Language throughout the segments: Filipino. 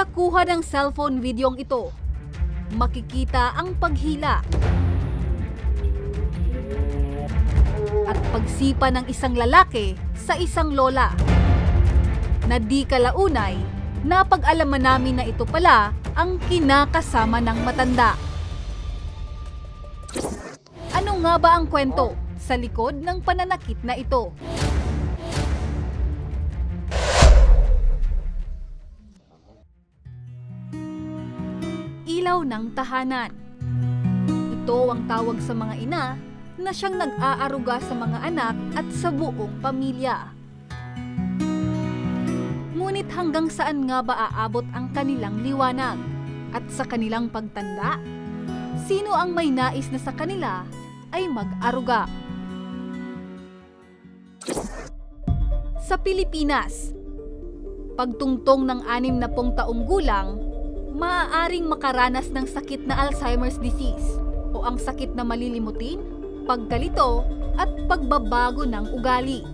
Sa kuha ng cellphone videong ito, makikita ang paghila at pagsipa ng isang lalaki sa isang lola na di kalaunay napag-alaman namin na ito pala ang kinakasama ng matanda. Ano nga ba ang kwento sa likod ng pananakit na ito? Ilaw ng tahanan. Ito ang tawag sa mga ina na siyang nag-aaruga sa mga anak at sa buong pamilya. Ngunit hanggang saan nga ba aabot ang kanilang liwanag? At sa kanilang pagtanda? Sino ang may nais na sa kanila ay mag-aruga? Sa Pilipinas, pagtungtong ng anim na pong taong gulang, maaaring makaranas ng sakit na Alzheimer's disease o ang sakit na malilimutin, pagkalito at pagbabago ng ugali.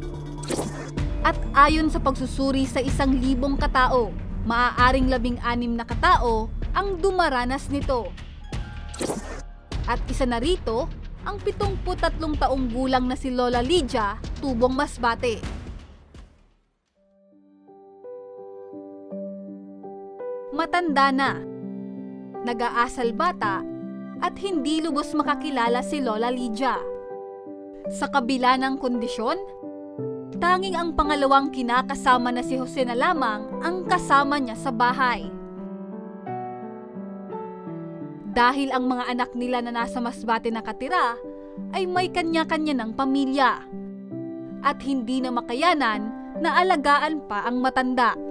At ayon sa pagsusuri sa isang libong katao, maaaring labing anim na katao ang dumaranas nito. At isa na rito, ang 73 taong gulang na si Lola Lydia Tubong Masbate. Matanda na, nag-aasal bata at hindi lubos makakilala si Lola Lydia. Sa kabila ng kondisyon, tanging ang pangalawang kinakasama na si Jose na lamang ang kasama niya sa bahay. Dahil ang mga anak nila na nasa Masbate nakatira ay may kanya-kanya ng pamilya at hindi na makayanan na alagaan pa ang matanda.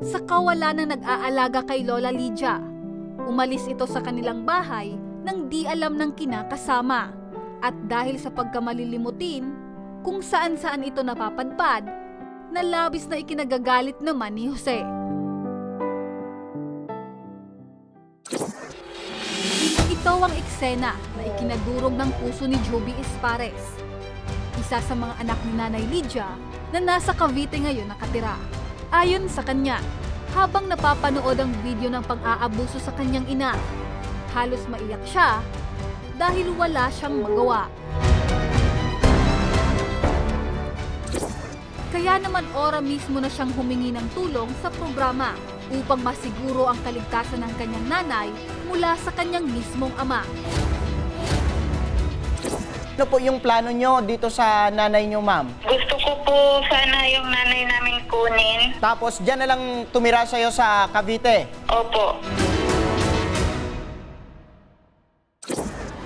Sa kawalan ng nag-aalaga kay Lola Lydia, umalis ito sa kanilang bahay nang di alam ng kinakasama at dahil sa pagkamalilimutin kung saan-saan ito napapadpad, na labis na ikinagagalit naman ni Jose. Ito ang eksena na ikinadurog ng puso ni Joby Espares. Isa sa mga anak ni Nanay Lydia na nasa Cavite ngayon nakatira. Ayon sa kanya, habang napapanood ang video ng pang-aabuso sa kanyang ina, halos maiyak siya dahil wala siyang magawa. Kaya naman ora mismo na siyang humingi ng tulong sa programa upang masiguro ang kaligtasan ng kanyang nanay mula sa kanyang mismong ama. Ano po yung plano nyo dito sa nanay nyo, ma'am? Gusto ko po sana yung nanay namin kunin. Tapos dyan na lang tumira sa'yo sa Cavite. Opo.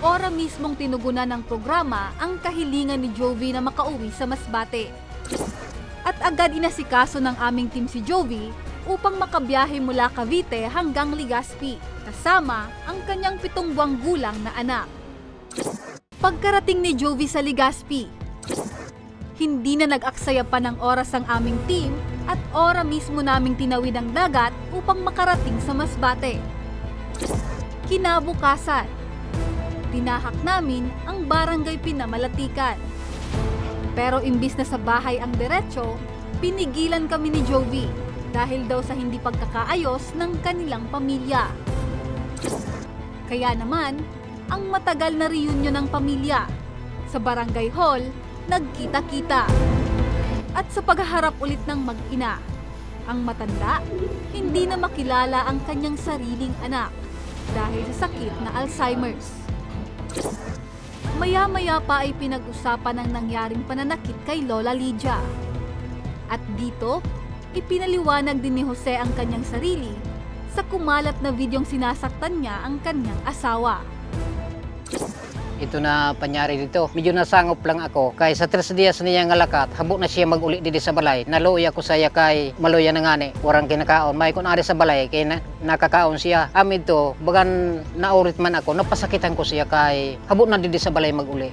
Ora mismong tinugunan ng programa ang kahilingan ni Jovi na makauwi sa Masbate. At agad inasikaso ng aming team si Jovi upang makabiyahe mula Cavite hanggang Legazpi kasama ang kanyang pitong buwang gulang na anak. Pagkarating ni Jovi sa Legazpi, hindi na nag-aksaya pa ng oras ang aming team at ora mismo naming tinawid ang dagat upang makarating sa Masbate. Kinabukasan, tinahak namin ang barangay Pinamalatikan. Pero imbis na sa bahay ang diretsyo, pinigilan kami ni Jovi dahil daw sa hindi pagkakaayos ng kanilang pamilya. Kaya naman, ang matagal na reunion ng pamilya sa barangay hall, nagkita-kita. At sa paghaharap ulit ng mag-ina, ang matanda, hindi na makilala ang kanyang sariling anak dahil sa sakit na Alzheimer's. Maya-maya pa ay pinag-usapan ang nangyaring pananakit kay Lola Lydia. At dito, ipinaliwanag din ni Jose ang kanyang sarili sa kumalat na videong sinasaktan niya ang kanyang asawa. Ito na panyari dito. Medyo nasangop lang ako. Kay sa tres dias niya nga lakat, habo na siya mag-uli dito sa balay. Naluya ko saya kay maluya na ngani. Warang kinakaon. May kun ari sa balay kay na, nakakaon siya. Amid to, bagan naurit man ako, napasakitan ko siya kay habo na dito sa balay mag-uli.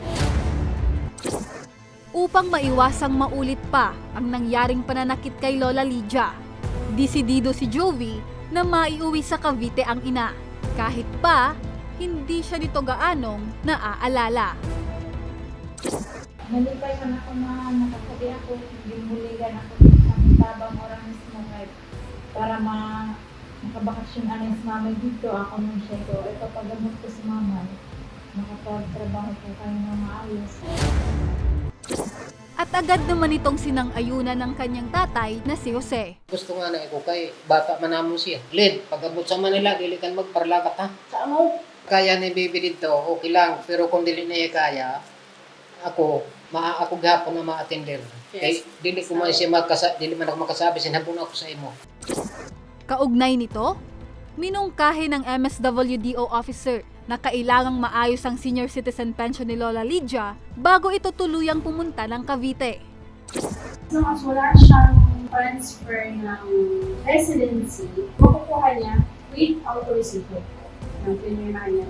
upang maiwasang maulit pa ang nangyaring pananakit kay Lola Lydia. Disidido si Jovi na maiuwi sa Cavite ang ina, kahit pa hindi siya nito gaanong naaalala. Nalipay man ako na nakasabi ako, gimuligan ako sa tabang orang mismo kay ma makabakasyon aning si mama dito, ako nung siya ko. Ito paggamot ko si mama. Makapagtrabaho po kayo ng maayos. At agad naman itong sinang-ayunan ng kanyang tatay na si Jose. Gusto nga na ako kay bata manamon siya. Lid, pag abot sa Manila, dili kan magparlakat ha. Sa mo? Kaya ni Bibi dito, okay lang. Pero kung dili niya kaya, ako, maa ako gapon na ma-attender. Kay dili ko man siya makasa, dili man ako makasabi, sinabon ako sa imo. Kaugnay nito, minungkahi ng MSWDO officer na kailangang maayos ang senior citizen pension ni Lola Lydia bago ito tuluyang pumunta ng Cavite. So, as wala siyang transfer ng residency, makukuha niya with authorization ng niya.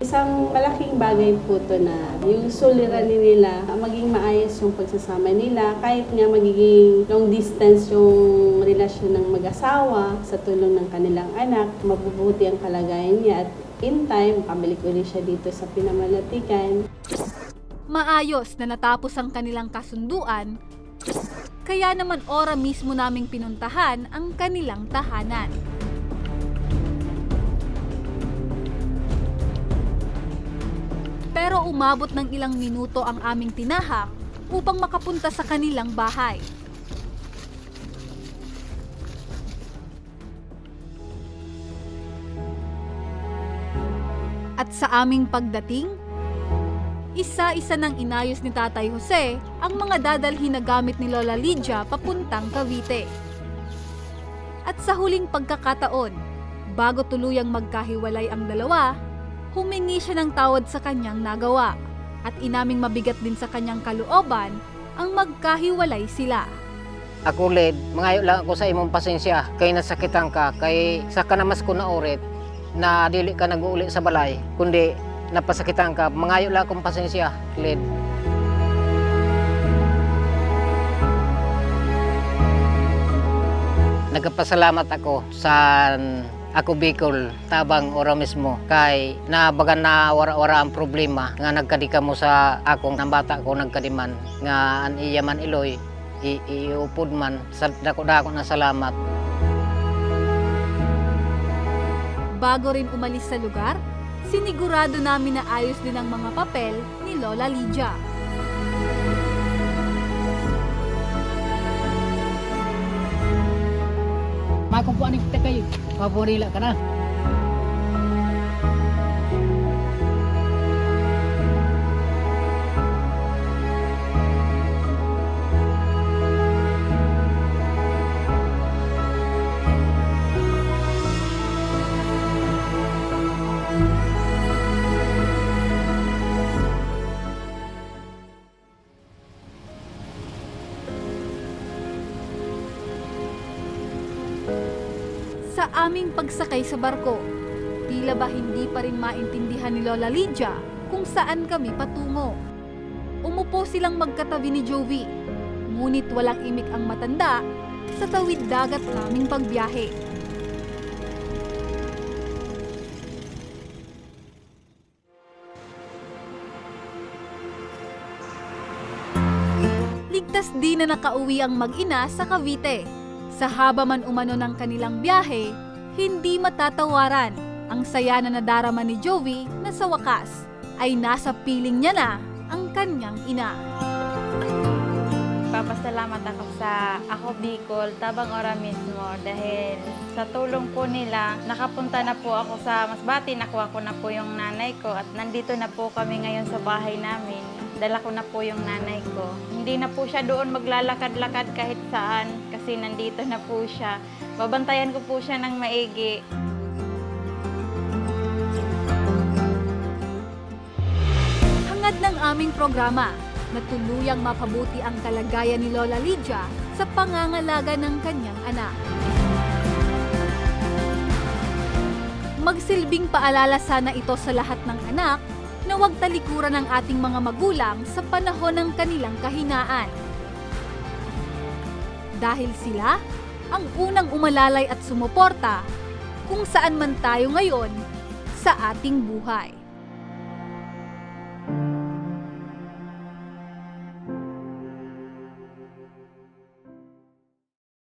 Isang malaking bagay po to na yung suliranin nila, maging maayos yung pagsasama nila, kahit nga magiging long distance yung relasyon ng mag-asawa sa tulong ng kanilang anak, mabubuti ang kalagayan niya at in time, makabalik ulit siya dito sa pinamalatikan. Maayos na natapos ang kanilang kasunduan, kaya naman ora mismo naming pinuntahan ang kanilang tahanan. Pero umabot ng ilang minuto ang aming tinahak upang makapunta sa kanilang bahay. At sa aming pagdating, isa-isa nang inayos ni Tatay Jose ang mga dadalhin na gamit ni Lola Lydia papuntang Cavite. At sa huling pagkakataon, bago tuluyang magkahiwalay ang dalawa, humingi siya ng tawad sa kanyang nagawa at inaming mabigat din sa kanyang kalooban ang magkahiwalay sila. Ako lid, mangayo lang ako sa imong pasensya kay nasakitan ka kay sa kanamas ko na orit na dili ka nag-uuli sa balay kundi napasakitan ka. Mangayo lang akong pasensya lid. Nagpasalamat ako sa ako Bicol tabang ora mismo. Kay nabagan na wara-wara ang problema nga nagkadika mo sa akong nang bata ko nagkadiman. Nga an iya man iloy iupod man. Sa dako-dako na salamat Bago rin umalis sa lugar, sinigurado namin na ayos din ang mga papel ni Lola Lydia. Makumpuan ni kita kayo paborila ka na Aming pagsakay sa barko, tila ba hindi pa rin maintindihan ni Lola Lydia kung saan kami patungo. Umupo silang magkatabi ni Jovi, ngunit walang imik ang matanda sa tawid dagat naming pagbiyahe. Ligtas din na nakauwi ang mag-ina sa Cavite. Sa haba man umano ng kanilang biyahe, hindi matatawaran ang saya na nadarama ni Jovi na sa wakas ay nasa piling niya na ang kanyang ina. Papasalamat ako sa Ako Bicol, Tabang Ora mismo dahil sa tulong po nila, nakapunta na po ako sa Masbati, nakuha ko na po yung nanay ko at nandito na po kami ngayon sa bahay namin. Dala ko na po yung nanay ko. Hindi na po siya doon maglalakad-lakad kahit saan kasi nandito na po siya. Babantayan ko po siya ng maigi. Hangad ng aming programa na tuluyang mapabuti ang kalagayan ni Lola Lydia sa pangangalaga ng kanyang anak. Magsilbing paalala sana ito sa lahat ng anak na huwag talikuran ng ating mga magulang sa panahon ng kanilang kahinaan. Dahil sila ang unang umalalay at sumuporta kung saan man tayo ngayon sa ating buhay.